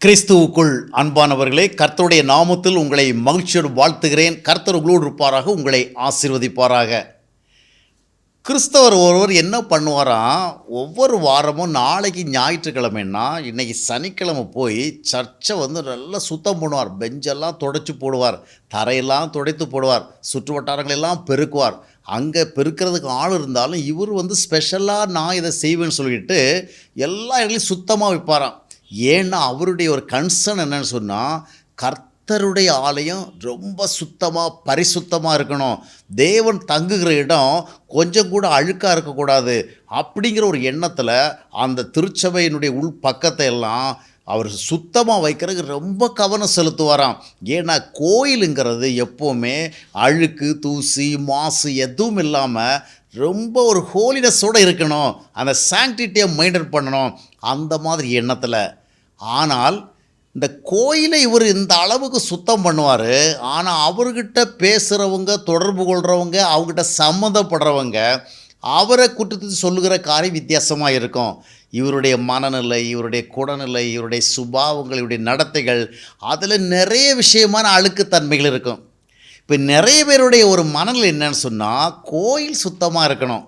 கிறிஸ்துவுக்குள் அன்பானவர்களே கர்த்தருடைய நாமத்தில் உங்களை மகிழ்ச்சியோடு வாழ்த்துகிறேன். கர்த்தர் உங்களோடு இருப்பாராக உங்களை ஆசீர்வதிப்பாராக. கிறிஸ்தவர் ஒருவர் என்ன பண்ணுவாராம் ஒவ்வொரு வாரமும் நாளைக்கு ஞாயிற்றுக்கிழமைன்னா இன்றைக்கி சனிக்கிழமை போய் சர்ச்சை வந்து நல்லா சுத்தம் பண்ணுவார். பெஞ்செல்லாம் துடைச்சி போடுவார் தரையெல்லாம் துடைத்து போடுவார் சுற்று வட்டாரங்களெல்லாம் பெருக்குவார். அங்கே பெருக்கிறதுக்கு ஆள் இருந்தாலும் இவர் வந்து ஸ்பெஷலாக நான் இதை செய்வேன்னு சொல்லிட்டு எல்லா இடங்களையும் சுத்தமாக வைப்பாராம். ஏன்னா அவருடைய ஒரு கன்சர்ன் என்னன்னு சொன்னால் கர்த்தருடைய ஆலயம் ரொம்ப சுத்தமாக பரிசுத்தமாக இருக்கணும். தேவன் தங்குகிற இடம் கொஞ்சம் கூட அழுக்காக இருக்கக்கூடாது அப்படிங்கிற ஒரு எண்ணத்தில் அந்த திருச்சபையினுடைய உள் பக்கத்தை எல்லாம் அவர் சுத்தமாக வைக்கிறதுக்கு ரொம்ப கவனம் செலுத்துவாராம். ஏன்னா கோயிலுங்கிறது எப்போவுமே அழுக்கு தூசி மாசு எதுவும் இல்லாமல் ரொம்ப ஒரு ஹோலினஸோடு இருக்கணும். அந்த சாங்டிட்டியை மெயின்டைன் பண்ணணும். அந்த மாதிரி எண்ணத்தில் ஆனால் இந்த கோயிலை இவர் இந்த அளவுக்கு சுத்தம் பண்ணுவார். ஆனால் அவர்கிட்ட பேசுகிறவங்க தொடர்பு கொள்கிறவங்க அவங்ககிட்ட சம்மந்தப்படுறவங்க அவரை குற்றத்தை சொல்லுகிற காரியம் வித்தியாசமாக இருக்கும். இவருடைய மனநிலை இவருடைய குடநிலை இவருடைய சுபாவங்கள் இவருடைய நடத்தைகள் அதில் நிறைய விஷயமான அழுக்குத்தன்மைகள் இருக்கும். இப்போ நிறைய பேருடைய ஒரு மனநிலை என்னன்னு சொன்னால் கோயில் சுத்தமாக இருக்கணும்.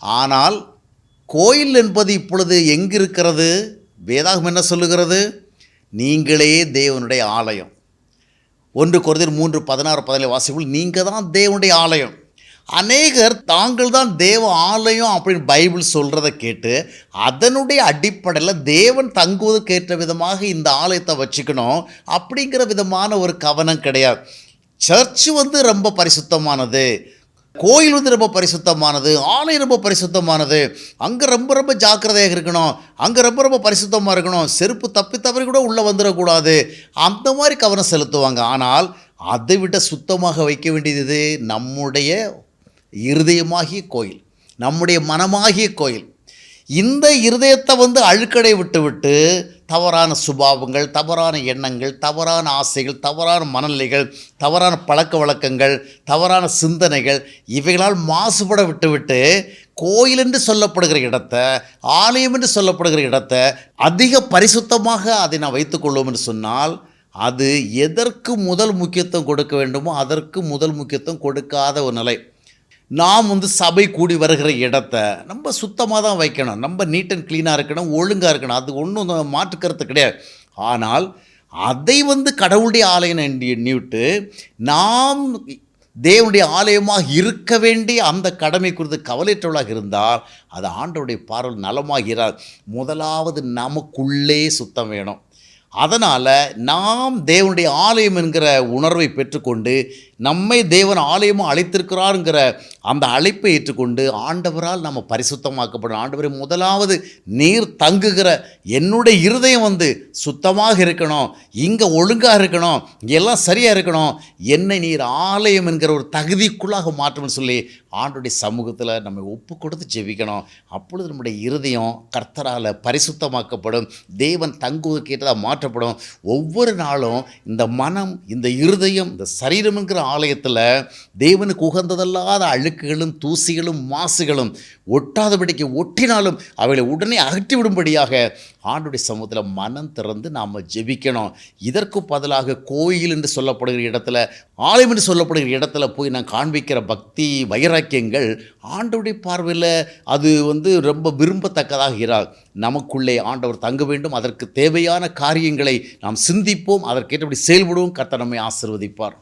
ஆனால் கோயில் என்பது இப்பொழுது எங்கே இருக்கிறது வேதாகம் என்ன சொல்லுகிறது? நீங்களே தேவனுடைய ஆலயம். ஒன்று குறைந்தர் மூன்று பதினாறு பதினேழு வாசிப்புகள் நீங்கள் தான் தேவனுடைய ஆலயம். அநேகர் தாங்கள் தான் தேவ ஆலயம் அப்படின்னு பைபிள் சொல்கிறத கேட்டு அதனுடைய அடிப்படையில் தேவன் தங்குவதற்கு ஏற்ற விதமாக இந்த ஆலயத்தை வச்சுக்கணும் அப்படிங்கிற விதமான ஒரு கவனம் கிடையாது. சர்ச் வந்து ரொம்ப பரிசுத்தமானது. கோயில் வந்து ரொம்ப பரிசுத்தமானது ஆலயம் ரொம்ப பரிசுத்தமானது. அங்கே ரொம்ப ரொம்ப ஜாக்கிரதையாக இருக்கணும். அங்கே ரொம்ப ரொம்ப பரிசுத்தமாக இருக்கணும். செருப்பு தப்பி தவறி கூட உள்ளே வந்துடக்கூடாது. அந்த மாதிரி கவனம் செலுத்துவாங்க. ஆனால் அதை விட சுத்தமாக வைக்க வேண்டியது நம்முடைய இருதயமாகிய கோயில். நம்முடைய மனமாகிய கோயில். இந்த இருதயத்தை வந்து அழுக்கடை விட்டு விட்டு தவறான சுபாவங்கள் தவறான எண்ணங்கள் தவறான ஆசைகள் தவறான மனநிலைகள் தவறான பழக்க வழக்கங்கள் தவறான சிந்தனைகள் இவைகளால் மாசுபட விட்டுவிட்டு கோயில் என்று சொல்லப்படுகிற இடத்த ஆலயம் என்று சொல்லப்படுகிற இடத்தை அதிக பரிசுத்தமாக அதை நான் வைத்துக்கொள்வோம் என்று சொன்னால் அது எதற்கு முதல் முக்கியத்துவம் கொடுக்க வேண்டுமோ அதற்கு முதல் முக்கியத்துவம் கொடுக்காத ஒரு நிலை. நாம் வந்து சபை கூடி வருகிற இடத்த நம்ம சுத்தமாக தான் வைக்கணும். நம்ம நீட் அண்ட் க்ளீனாக இருக்கணும் ஒழுங்காக இருக்கணும். அது ஒன்றும் மாற்றுக்கிறது கிடையாது. ஆனால் அதை வந்து கடவுளுடைய ஆலயம் எண்ணி எண்ணிவிட்டு நாம் தேவனுடைய ஆலயமாக இருக்க வேண்டிய அந்த கடமை குறித்து கவலையற்றவளாக இருந்தால் அது ஆண்டோடைய பார்வை நலமாகிறார். முதலாவது நமக்குள்ளே சுத்தம் வேணும். அதனால் நாம் தேவனுடைய ஆலயம் என்கிற உணர்வை பெற்றுக்கொண்டு நம்மை தேவன் ஆலயமாக அழைத்திருக்கிறாருங்கிற அந்த அழைப்பை ஏற்றுக்கொண்டு ஆண்டவரால் நம்ம பரிசுத்தமாக்கப்படும் ஆண்டவரை முதலாவது நீர் தங்குகிற என்னுடைய இருதயம் வந்து சுத்தமாக இருக்கணும் இங்கே ஒழுங்காக இருக்கணும் எல்லாம் சரியாக இருக்கணும். என்னை நீர் ஆலயம் என்கிற ஒரு தகுதிக்குள்ளாக மாற்றணும்னு சொல்லி ஆண்டுடைய சமூகத்தில் நம்ம ஒப்பு கொடுத்து ஜெபிக்கணும். அப்பொழுது நம்முடைய இருதயம் கர்த்தரால் பரிசுத்தமாக்கப்படும். தேவன் தங்குவதற்கு ஏற்றதாக மாற்றப்படும் ஒவ்வொரு நாளும் இந்த மனம் இந்த இருதயம் இந்த சரீரம்ங்கிற ஆலயத்தில் தேவனுக்கு உகந்ததல்லாத அழுக்குகளும் தூசிகளும் மாசுகளும் ஒட்டாதபடிக்கு ஒட்டினாலும் அவைகளை உடனே அகற்றி விடும்படியாக ஆண்டுடைய சமூகத்தில் மனம் திறந்து நாம் ஜெபிக்கணும். இதற்கு பதிலாக கோயில் என்று சொல்லப்படுகிற இடத்துல ஆலயம் என்று சொல்லப்படுகிற இடத்துல போய் நான் காண்பிக்கிற பக்தி வைராக்கியங்கள் ஆண்டுடைய பார்வையில் அது வந்து ரொம்ப விரும்பத்தக்கதாக இராது நமக்குள்ளே ஆண்டவர் தங்க வேண்டும். அதற்கு தேவையான காரியங்களை நாம் சிந்திப்போம். அதற்கேற்றபடி செயல்படுவோம். கர்த்தர் நம்மை ஆசிர்வதிப்பார்.